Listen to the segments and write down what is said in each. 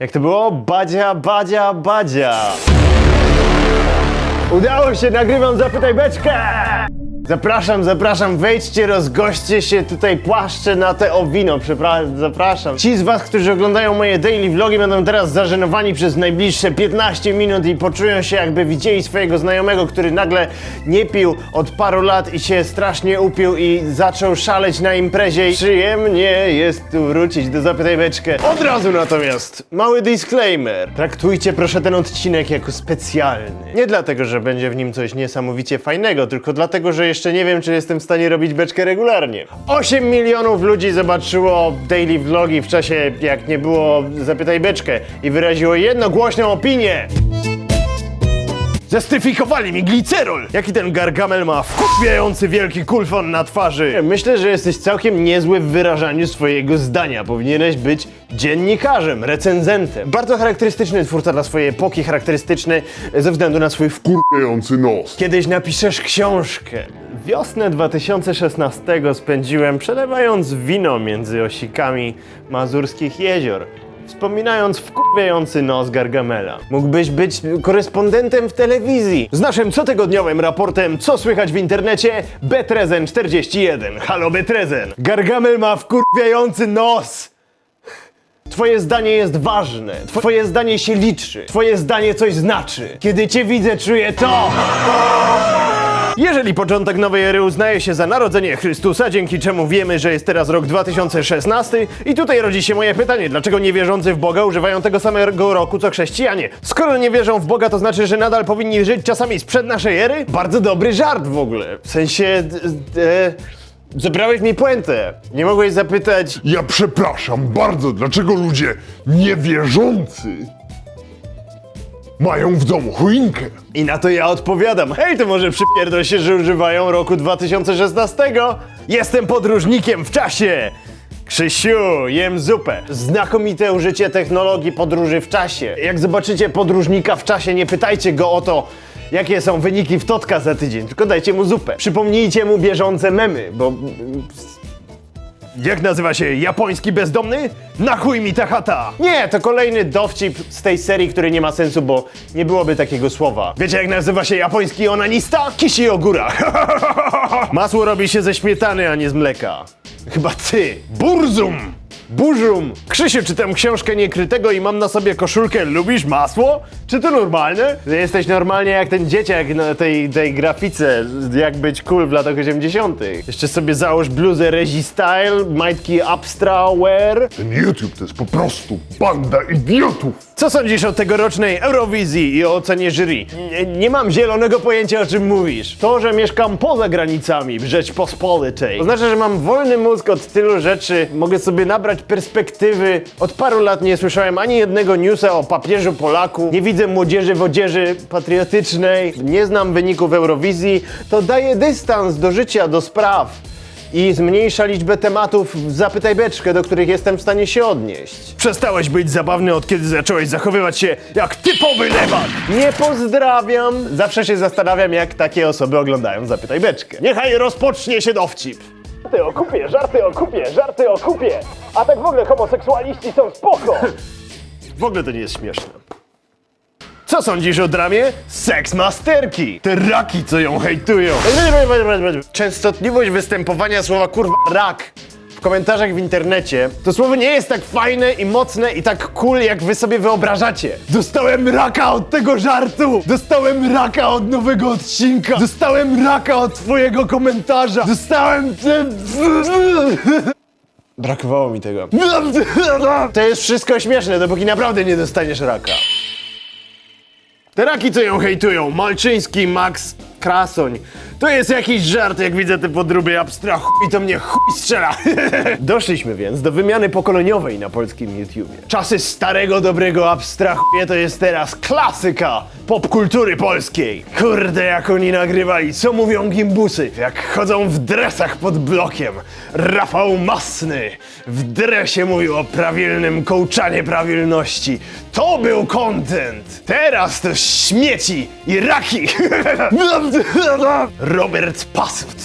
Jak to było? Badzia, badzia, badzia. Udało się, nagrywam Zapytaj Beczkę! Zapraszam, zapraszam, wejdźcie, rozgoście się tutaj płaszcze na te o wino, Przepra- zapraszam. Ci z was, którzy oglądają moje daily vlogi będą teraz zażenowani przez najbliższe 15 minut i poczują się jakby widzieli swojego znajomego, który nagle nie pił od paru lat i się strasznie upił i zaczął szaleć na imprezie. Przyjemnie jest tu wrócić do Zapytaj Beczkę. Od razu natomiast, mały disclaimer. Traktujcie proszę ten odcinek jako specjalny. Nie dlatego, że będzie w nim coś niesamowicie fajnego, tylko dlatego, że jeszcze nie wiem, czy jestem w stanie robić beczkę regularnie. 8 milionów ludzi zobaczyło daily vlogi w czasie, jak nie było Zapytaj Beczkę i wyraziło jednogłośną opinię. Zastyfikowali mi glicerol! Jaki ten gargamel ma wkupiający wielki kulfon na twarzy. Myślę, że jesteś całkiem niezły w wyrażaniu swojego zdania. Powinieneś być dziennikarzem, recenzentem. Bardzo charakterystyczny twórca dla swojej epoki, charakterystyczny ze względu na swój wkur... Wkurzający nos. Kiedyś napiszesz książkę. Wiosnę 2016 spędziłem przelewając wino między osikami mazurskich jezior. Wspominając wkurwiający nos Gargamela. Mógłbyś być korespondentem w telewizji. Z naszym cotygodniowym raportem Co słychać w internecie? Betrezen 41. Halo Betrezen. Gargamel ma wkurwiający nos. Twoje zdanie jest ważne. Twoje zdanie się liczy. Twoje zdanie coś znaczy. Kiedy cię widzę, czuję to. Jeżeli początek nowej ery uznaje się za narodzenie Chrystusa, dzięki czemu wiemy, że jest teraz rok 2016 i tutaj rodzi się moje pytanie, dlaczego niewierzący w Boga używają tego samego roku co chrześcijanie? Skoro nie wierzą w Boga, to znaczy, że nadal powinni żyć czasami sprzed naszej ery? Bardzo dobry żart w ogóle. W sensie... E, zebrałeś mi puentę. Nie mogłeś zapytać... Ja przepraszam bardzo, dlaczego ludzie niewierzący mają w domu choinkę? I na to ja odpowiadam, hej, to może przypierdol się, że używają roku 2016? Jestem podróżnikiem w czasie! Krzysiu, jem zupę. Znakomite użycie technologii podróży w czasie. Jak zobaczycie podróżnika w czasie, nie pytajcie go o to, jakie są wyniki w Totka za tydzień, tylko dajcie mu zupę. Przypomnijcie mu bieżące memy, bo... Jak nazywa się japoński bezdomny? Na chuj mi ta chata! Nie, to kolejny dowcip z tej serii, który nie ma sensu, bo nie byłoby takiego słowa. Wiecie jak nazywa się japoński onanista? Kishi ogura. Masło robi się ze śmietany, a nie z mleka. Chyba ty. Burzum! Burzum! Krzysiu, czytam książkę niekrytego i mam na sobie koszulkę Lubisz masło? Czy to normalne? Jesteś normalnie jak ten dzieciak na tej, tej grafice, jak być cool w latach 80. Jeszcze sobie załóż bluzę Rezi Style, majtki Abstra Wear. Ten YouTube to jest po prostu banda idiotów. Co sądzisz o tegorocznej Eurowizji i o ocenie jury? Nie, nie mam zielonego pojęcia o czym mówisz. To, że mieszkam poza granicami w Rzeczpospolitej, oznacza, że mam wolny mózg od tylu rzeczy, mogę sobie nabrać perspektywy. Od paru lat nie słyszałem ani jednego newsa o papieżu Polaku, nie widzę młodzieży w odzieży patriotycznej, nie znam wyników Eurowizji, to daje dystans do życia, do spraw i zmniejsza liczbę tematów w Zapytaj Beczkę, do których jestem w stanie się odnieść. Przestałeś być zabawny od kiedy zacząłeś zachowywać się jak typowy lewak! Nie pozdrawiam! Zawsze się zastanawiam, jak takie osoby oglądają Zapytaj Beczkę. Niechaj rozpocznie się dowcip! Żarty o kupie, żarty o kupie, żarty o kupie! A tak w ogóle homoseksualiści są spoko! W ogóle to nie jest śmieszne. Co sądzisz o dramie? Seks masterki! Te raki, co ją hejtują! Częstotliwość występowania słowa kurwa rak w komentarzach w internecie to słowo nie jest tak fajne i mocne i tak cool, jak wy sobie wyobrażacie. Dostałem raka od tego żartu! Dostałem raka od nowego odcinka! Dostałem raka od twojego komentarza! Dostałem... Brakowało mi tego. To jest wszystko śmieszne, dopóki naprawdę nie dostaniesz raka. Te raki, co ją hejtują, Malczyński, Max, Krasoń. To jest jakiś żart, jak widzę te podróby abstrahu i to mnie chuj strzela. Doszliśmy więc do wymiany pokoleniowej na polskim YouTubie. Czasy starego, dobrego abstrahu to jest teraz klasyka popkultury polskiej. Kurde, jak oni nagrywali, co mówią gimbusy, jak chodzą w dresach pod blokiem. Rafał Masny w dresie mówił o prawilnym kołczanie prawilności. To był content! Teraz to śmieci i raki! Robert Pasut.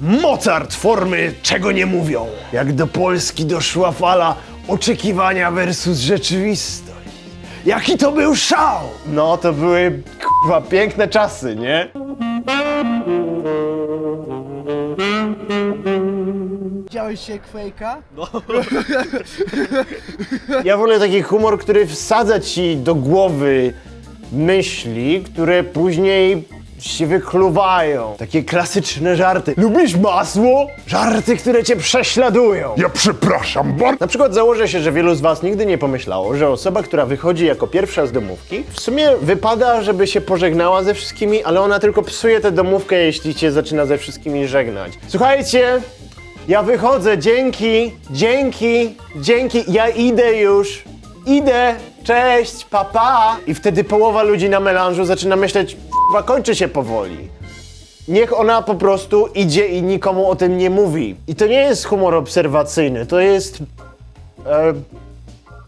Mozart formy czego nie mówią. Jak do Polski doszła fala Oczekiwania versus rzeczywistość. Jaki to był szał! No, to były kurwa piękne czasy, nie? Widziałeś się Quake'a? Ja wolę taki humor, który wsadza ci do głowy myśli, które później się wykluwają. Takie klasyczne żarty. Lubisz masło? Żarty, które cię prześladują. Ja przepraszam bardzo. Na przykład założę się, że wielu z was nigdy nie pomyślało, że osoba, która wychodzi jako pierwsza z domówki, w sumie wypada, żeby się pożegnała ze wszystkimi, ale ona tylko psuje tę domówkę, jeśli cię zaczyna ze wszystkimi żegnać. Słuchajcie, ja wychodzę, dzięki, dzięki, dzięki, ja idę już, idę, cześć, papa. Pa. I wtedy połowa ludzi na melanżu zaczyna myśleć, "K***wa, kończy się powoli. Niech ona po prostu idzie i nikomu o tym nie mówi. I to nie jest humor obserwacyjny, to jest. E,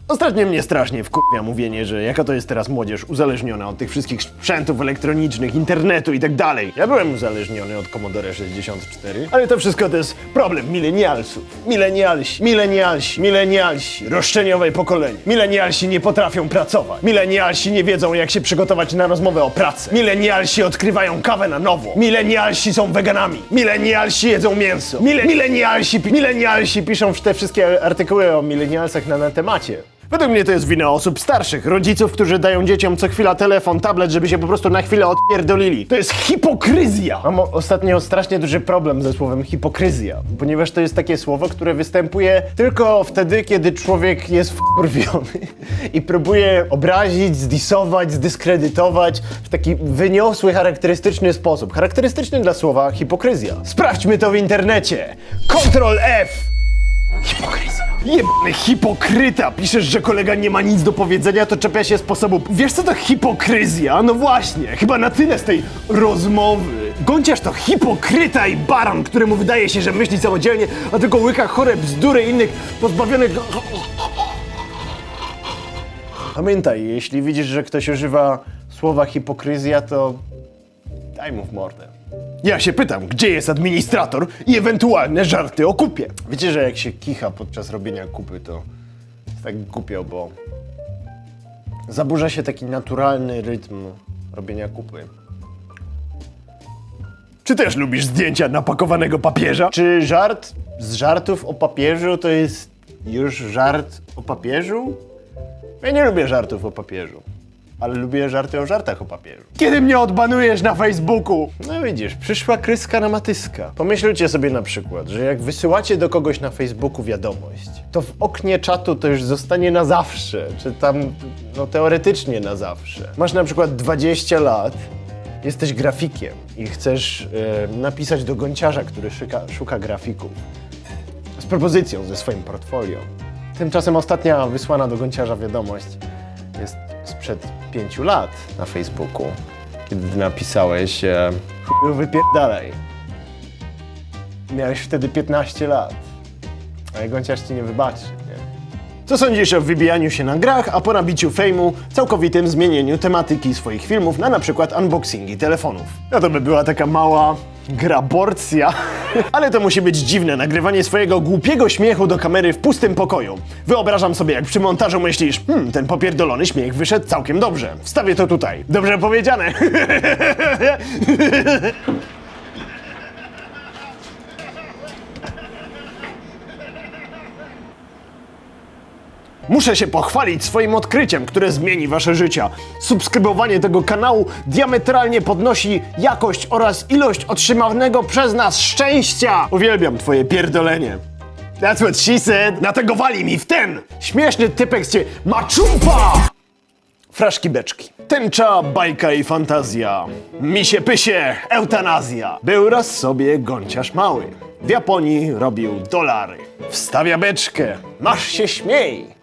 ostatnio mnie strasznie wkurwia mówienie, że jaka to jest teraz młodzież uzależniona od tych wszystkich sprzętów elektronicznych, internetu i tak dalej. Ja byłem uzależniony od Commodore 64, ale to wszystko to jest problem milenialsów. Milenialsi, milenialsi, milenialsi, roszczeniowe pokolenie. Milenialsi nie potrafią pracować. Milenialsi nie wiedzą, jak się przygotować na rozmowę o pracę. Milenialsi odkrywają kawę na nowo. Milenialsi są weganami. Milenialsi jedzą mięso. Mile, milenialsi, milenialsi piszą te wszystkie artykuły o milenialsach na, na temacie. Według mnie to jest wina osób starszych, rodziców, którzy dają dzieciom co chwila telefon, tablet, żeby się po prostu na chwilę odpierdolili. To jest hipokryzja! Mam ostatnio strasznie duży problem ze słowem hipokryzja, ponieważ to jest takie słowo, które występuje tylko wtedy, kiedy człowiek jest wkurwiony i próbuje obrazić, zdisować, zdyskredytować w taki wyniosły, charakterystyczny sposób. Charakterystyczny dla słowa hipokryzja. Sprawdźmy to w internecie! Ctrl F! Hipokryzja. Jebany hipokryta! Piszesz, że kolega nie ma nic do powiedzenia, to czepia się sposobu. Wiesz co to hipokryzja? No właśnie, chyba na tyle z tej rozmowy. Gąciarz to hipokryta i baran, któremu wydaje się, że myśli samodzielnie, a tylko łyka chore bzdury innych pozbawionych... Pamiętaj, jeśli widzisz, że ktoś używa słowa hipokryzja, to daj mu w mordę. Ja się pytam, gdzie jest administrator i ewentualne żarty o kupie. Wiecie, że jak się kicha podczas robienia kupy, to jest tak głupio, bo zaburza się taki naturalny rytm robienia kupy. Czy też lubisz zdjęcia napakowanego papieża? Czy żart z żartów o papieżu to jest już żart o papieżu? Ja nie lubię żartów o papieżu, ale lubię żarty o żartach o papieżu. Kiedy mnie odbanujesz na Facebooku? No widzisz, przyszła kryska na matyska. Pomyślcie sobie na przykład, że jak wysyłacie do kogoś na Facebooku wiadomość, to w oknie czatu to już zostanie na zawsze, czy tam, no teoretycznie na zawsze. Masz na przykład 20 lat, jesteś grafikiem i chcesz e, napisać do gąciarza, który szuka, szuka grafików z propozycją ze swoim portfolio. Tymczasem ostatnia wysłana do gąciarza wiadomość jest sprzed pięciu lat na Facebooku, kiedy napisałeś e, chuju wypierdalaj. Miałeś wtedy 15 lat, ale gąciarz ci nie wybaczy, nie? Co sądzisz o wybijaniu się na grach, a po nabiciu fejmu całkowitym zmienieniu tematyki swoich filmów na przykład unboxingi telefonów? No to by była taka mała graborcja. Ale to musi być dziwne, nagrywanie swojego głupiego śmiechu do kamery w pustym pokoju. Wyobrażam sobie, jak przy montażu myślisz, hmm, ten popierdolony śmiech wyszedł całkiem dobrze. Wstawię to tutaj. Dobrze powiedziane. Muszę się pochwalić swoim odkryciem, które zmieni wasze życia. Subskrybowanie tego kanału diametralnie podnosi jakość oraz ilość otrzymanego przez nas szczęścia. Uwielbiam twoje pierdolenie. That's what she said. Dlatego wali mi w ten. Śmieszny typek cię maczumpa! Fraszki beczki. Tęcza, bajka i fantazja. Misie pysie, eutanazja. Był raz sobie gąciarz mały. W Japonii robił dolary. Wstawia beczkę, masz się śmiej.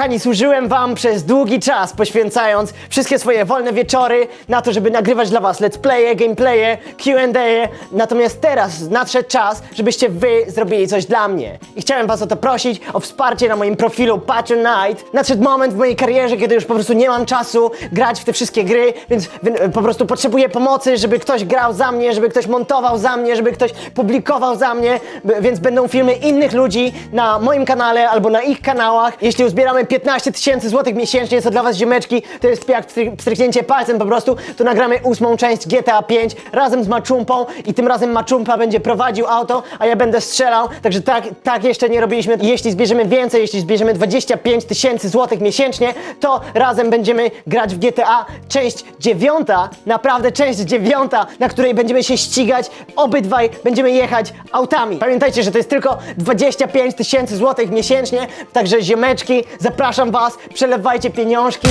Kochani, służyłem wam przez długi czas, poświęcając wszystkie swoje wolne wieczory na to, żeby nagrywać dla was let's playe, gameplaye, Q&A. Natomiast teraz nadszedł czas, żebyście wy zrobili coś dla mnie. I chciałem was o to prosić, o wsparcie na moim profilu Patronite. Nadszedł moment w mojej karierze, kiedy już po prostu nie mam czasu grać w te wszystkie gry, więc wy- po prostu potrzebuję pomocy, żeby ktoś grał za mnie, żeby ktoś montował za mnie, żeby ktoś publikował za mnie, więc będą filmy innych ludzi na moim kanale albo na ich kanałach. Jeśli uzbieramy 15 tysięcy złotych miesięcznie, co dla was ziemeczki, to jest jak pstry- pstryknięcie palcem po prostu, to nagramy ósmą część GTA 5 razem z Maczumpą i tym razem Maczumpa będzie prowadził auto, a ja będę strzelał, także tak, tak jeszcze nie robiliśmy. Jeśli zbierzemy więcej, jeśli zbierzemy 25 tysięcy złotych miesięcznie, to razem będziemy grać w GTA część dziewiąta, naprawdę część dziewiąta, na której będziemy się ścigać, obydwaj będziemy jechać autami. Pamiętajcie, że to jest tylko 25 tysięcy złotych miesięcznie, także ziemeczki, zapraszam was, przelewajcie pieniążki.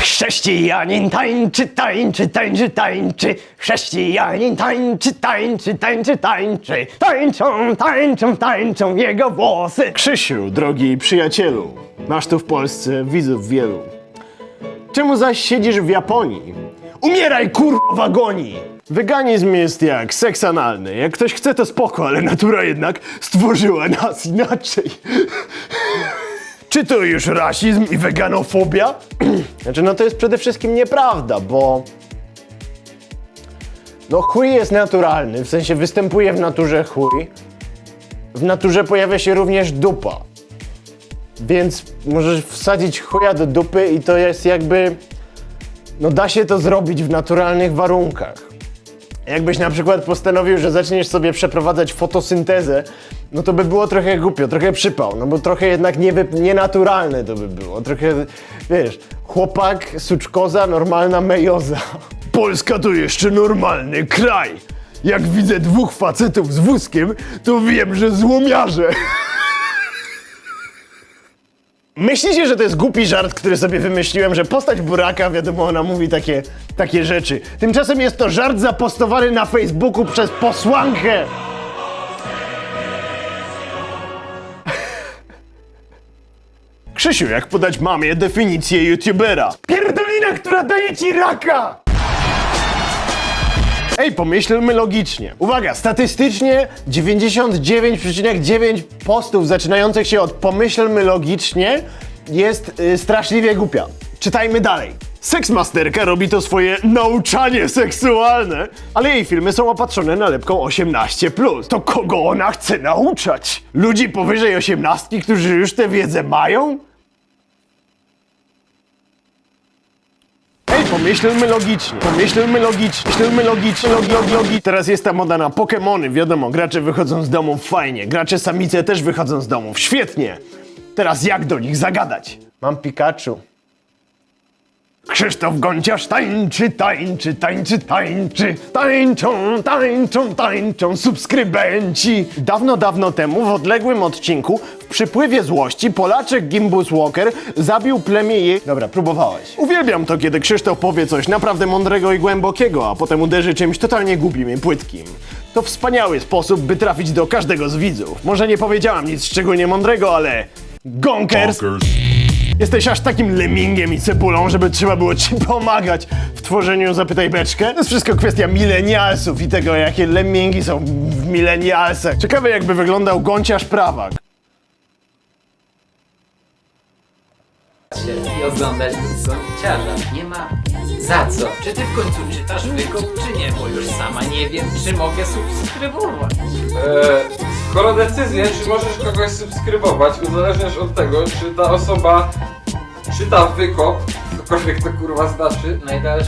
Chrześcijanin tańczy, tańczy, tańczy, tańczy. Chrześcijanin tańczy, tańczy, tańczy, tańczy. Tańczą, tańczą, tańczą jego włosy. Krzysiu, drogi przyjacielu, masz tu w Polsce widzów wielu. Czemu zaś siedzisz w Japonii? Umieraj, kurwa, w agonii! Weganizm jest jak seks analny. Jak ktoś chce, to spoko, ale natura jednak stworzyła nas inaczej. Czy to już rasizm i weganofobia? znaczy, no to jest przede wszystkim nieprawda, bo... No chuj jest naturalny, w sensie występuje w naturze chuj. W naturze pojawia się również dupa. Więc możesz wsadzić chuja do dupy i to jest jakby... No da się to zrobić w naturalnych warunkach. Jakbyś na przykład postanowił, że zaczniesz sobie przeprowadzać fotosyntezę, no to by było trochę głupio, trochę przypał, no bo trochę jednak niewy, nienaturalne to by było. Trochę, wiesz, chłopak, suczkoza, normalna mejoza. Polska to jeszcze normalny kraj. Jak widzę dwóch facetów z wózkiem, to wiem, że złomiarze. Myślicie, że to jest głupi żart, który sobie wymyśliłem, że postać Buraka, wiadomo, ona mówi takie, takie rzeczy. Tymczasem jest to żart zapostowany na Facebooku przez posłankę. Krzysiu, jak podać mamie definicję youtubera? Pierdolina, która daje ci raka! Ej, pomyślmy logicznie. Uwaga, statystycznie 99,9 postów zaczynających się od pomyślmy logicznie jest y, straszliwie głupia. Czytajmy dalej. Seksmasterka robi to swoje nauczanie seksualne, ale jej filmy są opatrzone nalepką 18+. To kogo ona chce nauczać? Ludzi powyżej 18, którzy już tę wiedzę mają? Pomyślmy logicznie, pomyślmy logicznie, pomyślmy logicznie, logi, logi, logi. Teraz jest ta moda na Pokemony, wiadomo, gracze wychodzą z domów fajnie, gracze samice też wychodzą z domów, świetnie. Teraz jak do nich zagadać? Mam Pikachu. Krzysztof Gonciarz tańczy, tańczy, tańczy, tańczy, tańczą, tańczą, tańczą subskrybenci. Dawno, dawno temu w odległym odcinku w przypływie złości Polaczek Gimbus Walker zabił plemię jej... Dobra, próbowałeś. Uwielbiam to, kiedy Krzysztof powie coś naprawdę mądrego i głębokiego, a potem uderzy czymś totalnie głupim i płytkim. To wspaniały sposób, by trafić do każdego z widzów. Może nie powiedziałam nic szczególnie mądrego, ale... Gonkers! Bonkers. Jesteś aż takim lemingiem i cebulą, żeby trzeba było ci pomagać w tworzeniu Zapytaj Beczkę? To jest wszystko kwestia milenialsów i tego, jakie lemingi są w milenialsach. Ciekawe, jakby wyglądał gąciarz prawak. i oglądać Sąciarza. Nie ma za co. Czy ty w końcu czytasz wykop, czy nie? Bo już sama nie wiem, czy mogę subskrybować. E, skoro decyzję, czy możesz kogoś subskrybować, uzależniasz od tego, czy ta osoba czyta wykop, cokolwiek to kurwa znaczy, Najdalszy